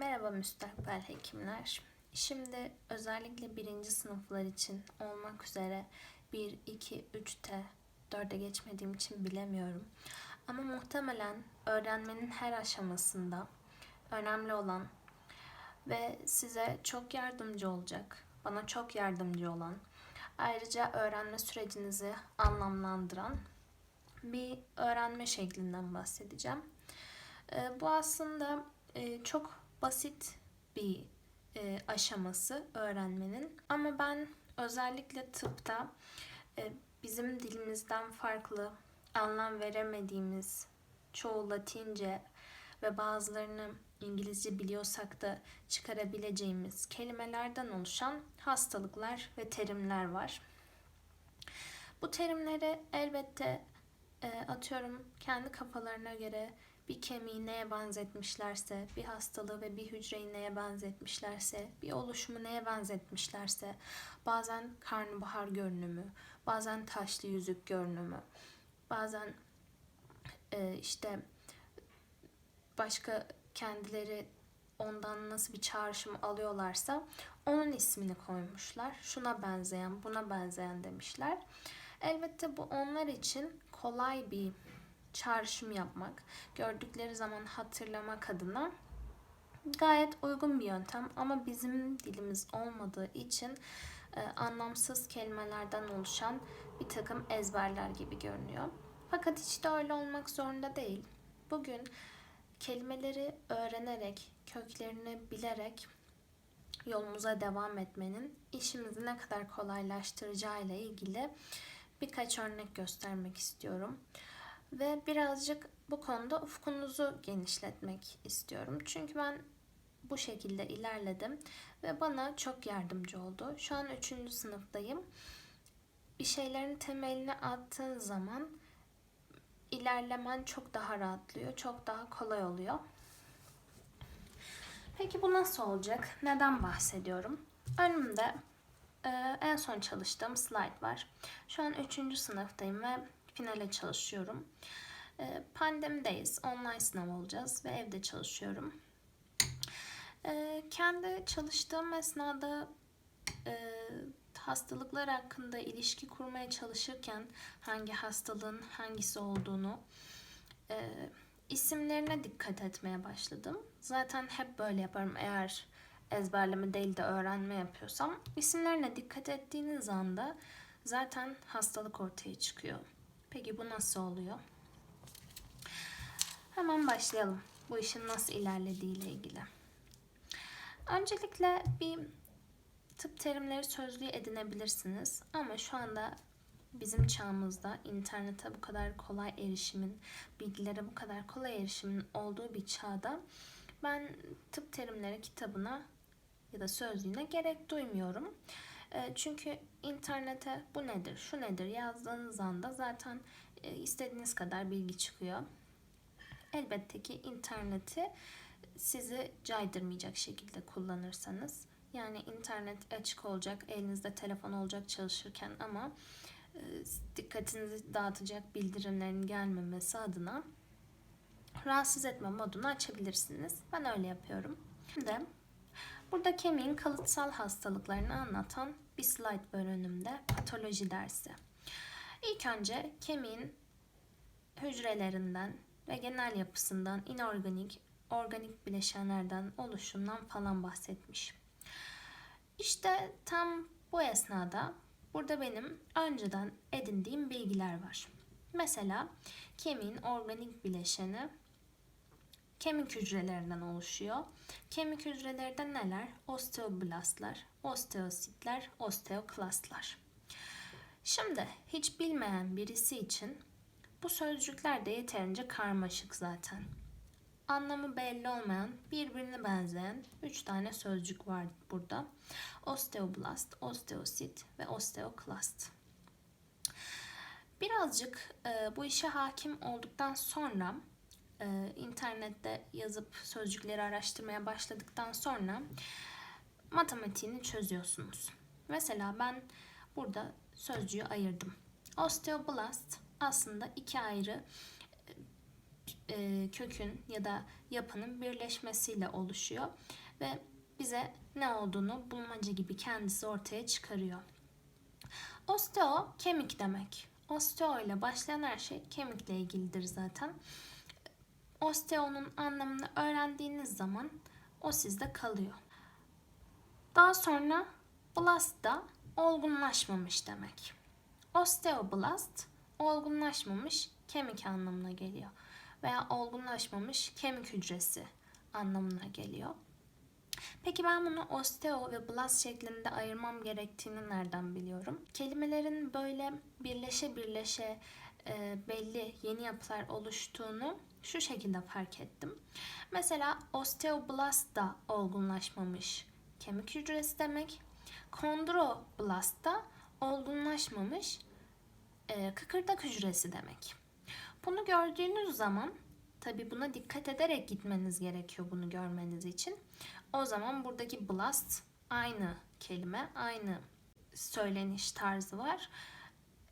Merhaba müstakbel hekimler. Şimdi özellikle birinci sınıflar için olmak üzere 1, 2, 3'te 4'e geçmediğim için bilemiyorum. Ama muhtemelen öğrenmenin her aşamasında önemli olan ve size çok yardımcı olacak, bana çok yardımcı olan, ayrıca öğrenme sürecinizi anlamlandıran bir öğrenme şeklinden bahsedeceğim. Ee, Bu aslında e, çok basit bir e, aşaması öğrenmenin ama ben özellikle tıpta e, bizim dilimizden farklı anlam veremediğimiz çoğu Latince ve bazılarını İngilizce biliyorsak da çıkarabileceğimiz kelimelerden oluşan hastalıklar ve terimler var. Bu terimleri elbette e, atıyorum kendi kafalarına göre bir kemiği neye benzetmişlerse, bir hastalığı ve bir hücreyi neye benzetmişlerse, bir oluşumu neye benzetmişlerse, bazen karnabahar görünümü, bazen taşlı yüzük görünümü, bazen e, işte başka kendileri ondan nasıl bir çağrışım alıyorlarsa onun ismini koymuşlar. Şuna benzeyen, buna benzeyen demişler. Elbette bu onlar için kolay bir çağrışım yapmak, gördükleri zaman hatırlamak adına gayet uygun bir yöntem ama bizim dilimiz olmadığı için e, anlamsız kelimelerden oluşan bir takım ezberler gibi görünüyor. Fakat hiç de öyle olmak zorunda değil. Bugün kelimeleri öğrenerek, köklerini bilerek yolumuza devam etmenin işimizi ne kadar kolaylaştıracağı ile ilgili birkaç örnek göstermek istiyorum. Ve birazcık bu konuda ufkunuzu genişletmek istiyorum. Çünkü ben bu şekilde ilerledim ve bana çok yardımcı oldu. Şu an 3. sınıftayım. Bir şeylerin temelini attığın zaman ilerlemen çok daha rahatlıyor, çok daha kolay oluyor. Peki bu nasıl olacak? Neden bahsediyorum? Önümde e, en son çalıştığım slide var. Şu an 3. sınıftayım ve finale çalışıyorum. E, pandemideyiz. Online sınav olacağız ve evde çalışıyorum. E, kendi çalıştığım esnada e, hastalıklar hakkında ilişki kurmaya çalışırken hangi hastalığın hangisi olduğunu e, isimlerine dikkat etmeye başladım. Zaten hep böyle yaparım eğer ezberleme değil de öğrenme yapıyorsam. isimlerine dikkat ettiğiniz anda zaten hastalık ortaya çıkıyor. Peki bu nasıl oluyor? Hemen başlayalım. Bu işin nasıl ilerlediği ile ilgili. Öncelikle bir tıp terimleri sözlüğü edinebilirsiniz. Ama şu anda bizim çağımızda internete bu kadar kolay erişimin, bilgilere bu kadar kolay erişimin olduğu bir çağda ben tıp terimleri kitabına ya da sözlüğüne gerek duymuyorum. E, çünkü internete bu nedir, şu nedir yazdığınız anda zaten e, istediğiniz kadar bilgi çıkıyor. Elbette ki interneti sizi caydırmayacak şekilde kullanırsanız yani internet açık olacak, elinizde telefon olacak çalışırken ama e, dikkatinizi dağıtacak bildirimlerin gelmemesi adına rahatsız etme modunu açabilirsiniz. Ben öyle yapıyorum. Şimdi burada kemiğin kalıtsal hastalıklarını anlatan bir slide var önümde. Patoloji dersi. İlk önce kemiğin hücrelerinden ve genel yapısından inorganik, organik bileşenlerden oluşumundan falan bahsetmiş. İşte tam bu esnada burada benim önceden edindiğim bilgiler var. Mesela kemiğin organik bileşeni kemik hücrelerinden oluşuyor. Kemik hücreleri de neler? Osteoblastlar, osteositler, osteoklastlar. Şimdi hiç bilmeyen birisi için bu sözcükler de yeterince karmaşık zaten. Anlamı belli olmayan, birbirine benzeyen 3 tane sözcük var burada. Osteoblast, osteosit ve osteoklast. Birazcık e, bu işe hakim olduktan sonra e, internette yazıp sözcükleri araştırmaya başladıktan sonra matematiğini çözüyorsunuz. Mesela ben burada sözcüğü ayırdım. Osteoblast aslında iki ayrı e, kökün ya da yapının birleşmesiyle oluşuyor ve bize ne olduğunu bulmaca gibi kendisi ortaya çıkarıyor. Osteo kemik demek. Osteo ile başlayan her şey kemikle ilgilidir zaten. Osteo'nun anlamını öğrendiğiniz zaman o sizde kalıyor. Daha sonra blast da olgunlaşmamış demek. Osteoblast olgunlaşmamış kemik anlamına geliyor veya olgunlaşmamış kemik hücresi anlamına geliyor. Peki ben bunu osteo ve blast şeklinde ayırmam gerektiğini nereden biliyorum? Kelimelerin böyle birleşe birleşe e, belli yeni yapılar oluştuğunu şu şekilde fark ettim. Mesela osteoblast da olgunlaşmamış kemik hücresi demek. Kondroblast da olgunlaşmamış e, kıkırdak hücresi demek. Bunu gördüğünüz zaman tabi buna dikkat ederek gitmeniz gerekiyor bunu görmeniz için. O zaman buradaki blast aynı kelime, aynı söyleniş tarzı var.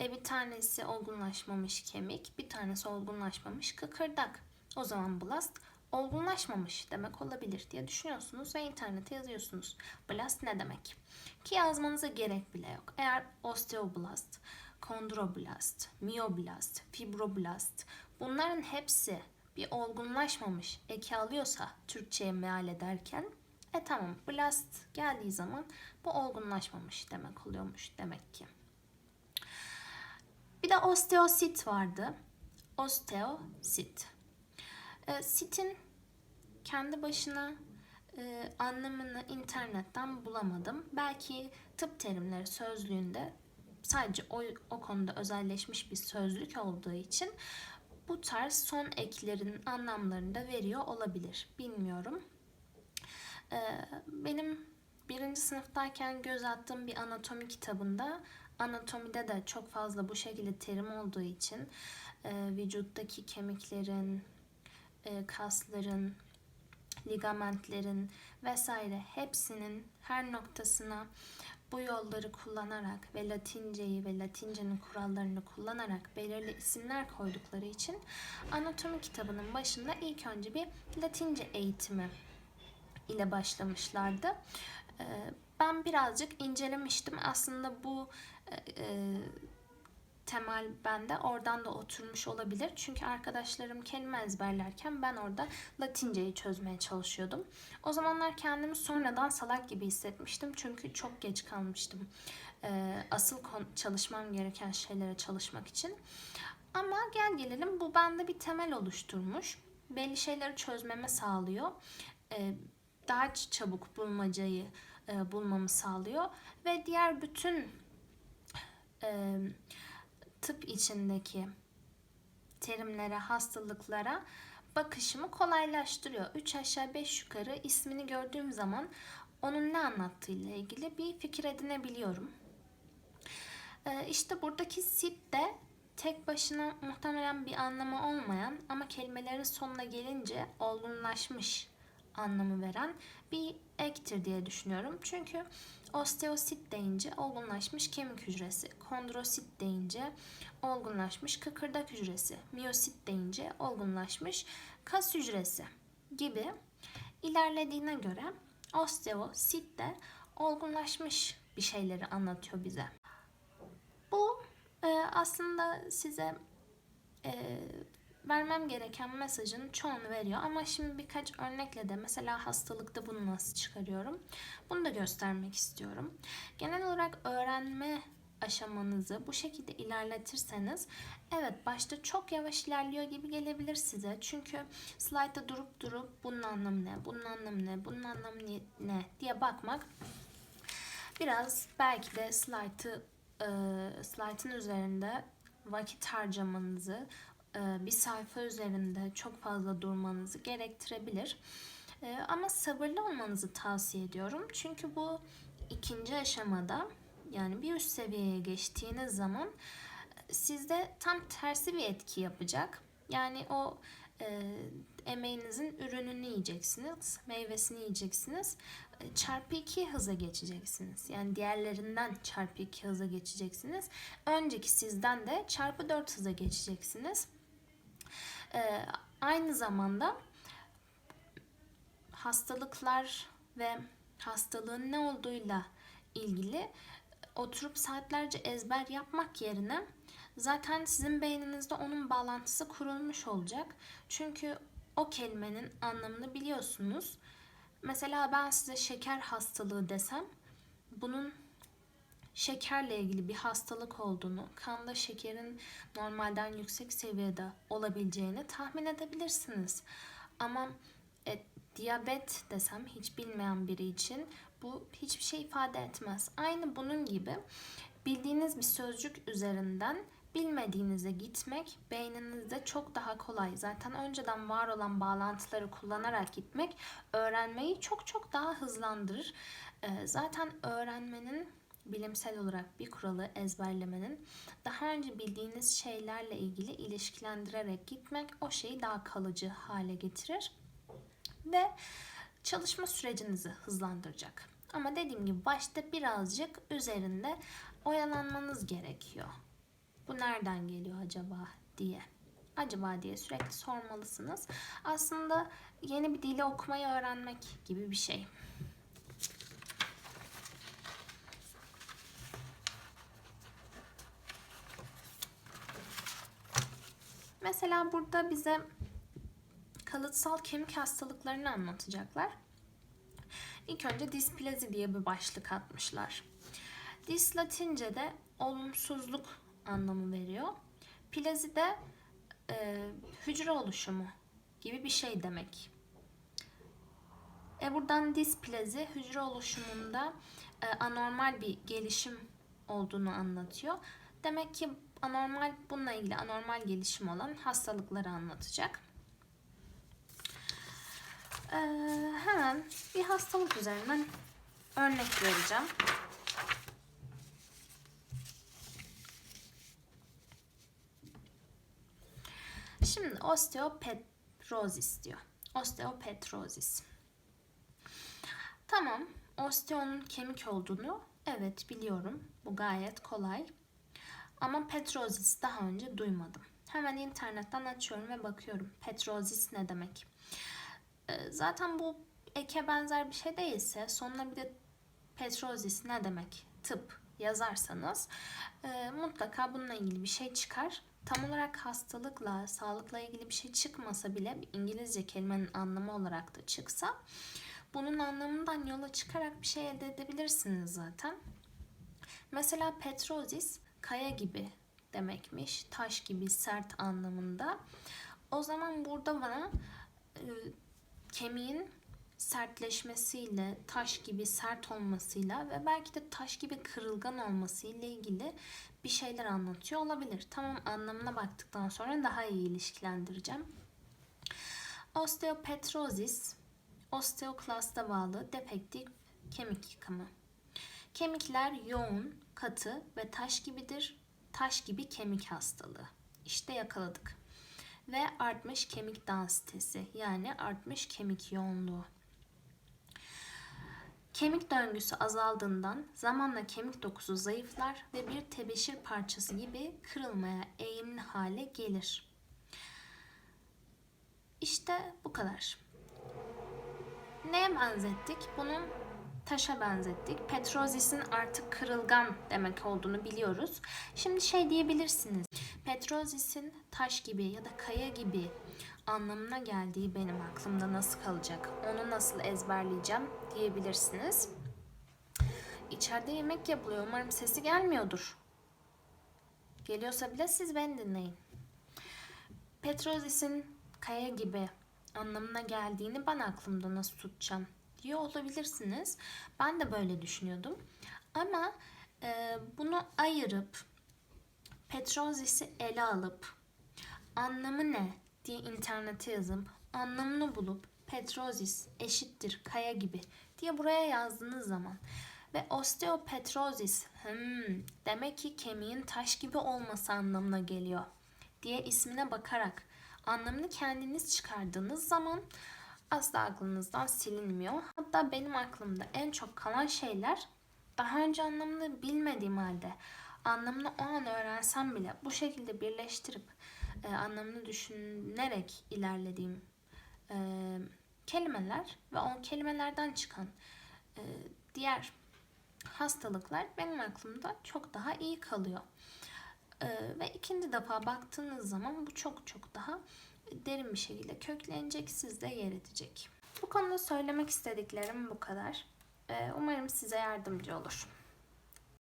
E bir tanesi olgunlaşmamış kemik, bir tanesi olgunlaşmamış kıkırdak. O zaman blast olgunlaşmamış demek olabilir diye düşünüyorsunuz ve internete yazıyorsunuz. Blast ne demek? Ki yazmanıza gerek bile yok. Eğer osteoblast, kondroblast, mioblast, fibroblast bunların hepsi bir olgunlaşmamış eki alıyorsa Türkçe'ye meal ederken e tamam blast geldiği zaman bu olgunlaşmamış demek oluyormuş demek ki. Bir de osteosit vardı. Osteosit. E, sitin kendi başına e, anlamını internetten bulamadım. Belki tıp terimleri sözlüğünde sadece o, o konuda özelleşmiş bir sözlük olduğu için bu tarz son eklerin anlamlarını da veriyor olabilir. Bilmiyorum. Ee, benim birinci sınıftayken göz attığım bir anatomi kitabında anatomide de çok fazla bu şekilde terim olduğu için e, vücuttaki kemiklerin, e, kasların, ligamentlerin vesaire hepsinin her noktasına bu yolları kullanarak ve Latinceyi ve Latincenin kurallarını kullanarak belirli isimler koydukları için anatomi kitabının başında ilk önce bir Latince eğitimi ile başlamışlardı. Ben birazcık incelemiştim. Aslında bu temel bende oradan da oturmuş olabilir. Çünkü arkadaşlarım kelime ezberlerken ben orada Latinceyi çözmeye çalışıyordum. O zamanlar kendimi sonradan salak gibi hissetmiştim. Çünkü çok geç kalmıştım. Ee, asıl çalışmam gereken şeylere çalışmak için. Ama gel gelelim bu bende bir temel oluşturmuş. Belli şeyleri çözmeme sağlıyor. Ee, daha çabuk bulmacayı e, bulmamı sağlıyor. Ve diğer bütün... E, tıp içindeki terimlere, hastalıklara bakışımı kolaylaştırıyor. 3 aşağı 5 yukarı ismini gördüğüm zaman onun ne anlattığıyla ilgili bir fikir edinebiliyorum. Ee, işte buradaki sit de tek başına muhtemelen bir anlamı olmayan ama kelimelerin sonuna gelince olgunlaşmış anlamı veren bir ektir diye düşünüyorum. Çünkü osteosit deyince olgunlaşmış kemik hücresi, kondrosit deyince olgunlaşmış kıkırdak hücresi, miyosit deyince olgunlaşmış kas hücresi gibi ilerlediğine göre osteosit de olgunlaşmış bir şeyleri anlatıyor bize. Bu e, aslında size e, vermem gereken mesajın çoğunu veriyor. Ama şimdi birkaç örnekle de mesela hastalıkta bunu nasıl çıkarıyorum bunu da göstermek istiyorum. Genel olarak öğrenme aşamanızı bu şekilde ilerletirseniz evet başta çok yavaş ilerliyor gibi gelebilir size. Çünkü slaytta durup durup bunun anlamı ne, bunun anlamı ne, bunun anlamı ne diye bakmak biraz belki de slaytı e, slaytın üzerinde vakit harcamanızı bir sayfa üzerinde çok fazla durmanızı gerektirebilir. E, ama sabırlı olmanızı tavsiye ediyorum. Çünkü bu ikinci aşamada yani bir üst seviyeye geçtiğiniz zaman e, sizde tam tersi bir etki yapacak. Yani o e, emeğinizin ürününü yiyeceksiniz, meyvesini yiyeceksiniz. Çarpı iki hıza geçeceksiniz. Yani diğerlerinden çarpı iki hıza geçeceksiniz. Önceki sizden de çarpı dört hıza geçeceksiniz. Ee, aynı zamanda hastalıklar ve hastalığın ne olduğuyla ilgili oturup saatlerce ezber yapmak yerine zaten sizin beyninizde onun bağlantısı kurulmuş olacak. Çünkü o kelimenin anlamını biliyorsunuz. Mesela ben size şeker hastalığı desem bunun şekerle ilgili bir hastalık olduğunu, kanda şekerin normalden yüksek seviyede olabileceğini tahmin edebilirsiniz. Ama e, diyabet desem hiç bilmeyen biri için bu hiçbir şey ifade etmez. Aynı bunun gibi bildiğiniz bir sözcük üzerinden bilmediğinize gitmek beyninizde çok daha kolay. Zaten önceden var olan bağlantıları kullanarak gitmek öğrenmeyi çok çok daha hızlandırır. Ee, zaten öğrenmenin bilimsel olarak bir kuralı ezberlemenin daha önce bildiğiniz şeylerle ilgili ilişkilendirerek gitmek o şeyi daha kalıcı hale getirir ve çalışma sürecinizi hızlandıracak. Ama dediğim gibi başta birazcık üzerinde oyalanmanız gerekiyor. Bu nereden geliyor acaba diye. Acaba diye sürekli sormalısınız. Aslında yeni bir dili okumayı öğrenmek gibi bir şey. Mesela burada bize kalıtsal kemik hastalıklarını anlatacaklar. İlk önce displazi diye bir başlık atmışlar. Dis Latince'de olumsuzluk anlamı veriyor. Plazi de e, hücre oluşumu gibi bir şey demek. E buradan displazi hücre oluşumunda e, anormal bir gelişim olduğunu anlatıyor. Demek ki anormal bununla ilgili anormal gelişim olan hastalıkları anlatacak. Ee, hemen bir hastalık üzerinden örnek vereceğim. Şimdi osteopetrozis diyor. Osteopetrozis. Tamam. Osteonun kemik olduğunu evet biliyorum. Bu gayet kolay. Ama petrozis daha önce duymadım. Hemen internetten açıyorum ve bakıyorum. Petrozis ne demek? Ee, zaten bu eke benzer bir şey değilse sonuna bir de petrozis ne demek? Tıp yazarsanız e, mutlaka bununla ilgili bir şey çıkar. Tam olarak hastalıkla, sağlıkla ilgili bir şey çıkmasa bile İngilizce kelimenin anlamı olarak da çıksa bunun anlamından yola çıkarak bir şey elde edebilirsiniz zaten. Mesela petrozis kaya gibi demekmiş. Taş gibi sert anlamında. O zaman burada bana e, kemiğin sertleşmesiyle, taş gibi sert olmasıyla ve belki de taş gibi kırılgan olmasıyla ilgili bir şeyler anlatıyor olabilir. Tamam anlamına baktıktan sonra daha iyi ilişkilendireceğim. Osteopetrozis, osteoklasta bağlı defektif kemik yıkımı. Kemikler yoğun, katı ve taş gibidir. Taş gibi kemik hastalığı. İşte yakaladık. Ve artmış kemik densitesi yani artmış kemik yoğunluğu. Kemik döngüsü azaldığından zamanla kemik dokusu zayıflar ve bir tebeşir parçası gibi kırılmaya eğimli hale gelir. İşte bu kadar. Neye benzettik? Bunu taşa benzettik. Petrozis'in artık kırılgan demek olduğunu biliyoruz. Şimdi şey diyebilirsiniz. Petrozis'in taş gibi ya da kaya gibi anlamına geldiği benim aklımda nasıl kalacak? Onu nasıl ezberleyeceğim diyebilirsiniz. İçeride yemek yapılıyor. Umarım sesi gelmiyordur. Geliyorsa bile siz beni dinleyin. Petrozis'in kaya gibi anlamına geldiğini ben aklımda nasıl tutacağım diyor olabilirsiniz. Ben de böyle düşünüyordum. Ama e, bunu ayırıp Petrozis'i ele alıp anlamı ne diye internete yazıp anlamını bulup Petrozis eşittir kaya gibi diye buraya yazdığınız zaman ve osteopetrozis hmm, demek ki kemiğin taş gibi olması anlamına geliyor diye ismine bakarak anlamını kendiniz çıkardığınız zaman asla aklınızdan silinmiyor. Hatta benim aklımda en çok kalan şeyler daha önce anlamını bilmediğim halde anlamını o an öğrensem bile bu şekilde birleştirip e, anlamını düşünerek ilerlediğim e, kelimeler ve o kelimelerden çıkan e, diğer hastalıklar benim aklımda çok daha iyi kalıyor. E, ve ikinci defa baktığınız zaman bu çok çok daha derin bir şekilde köklenecek, sizde yer edecek. Bu konuda söylemek istediklerim bu kadar. E, umarım size yardımcı olur.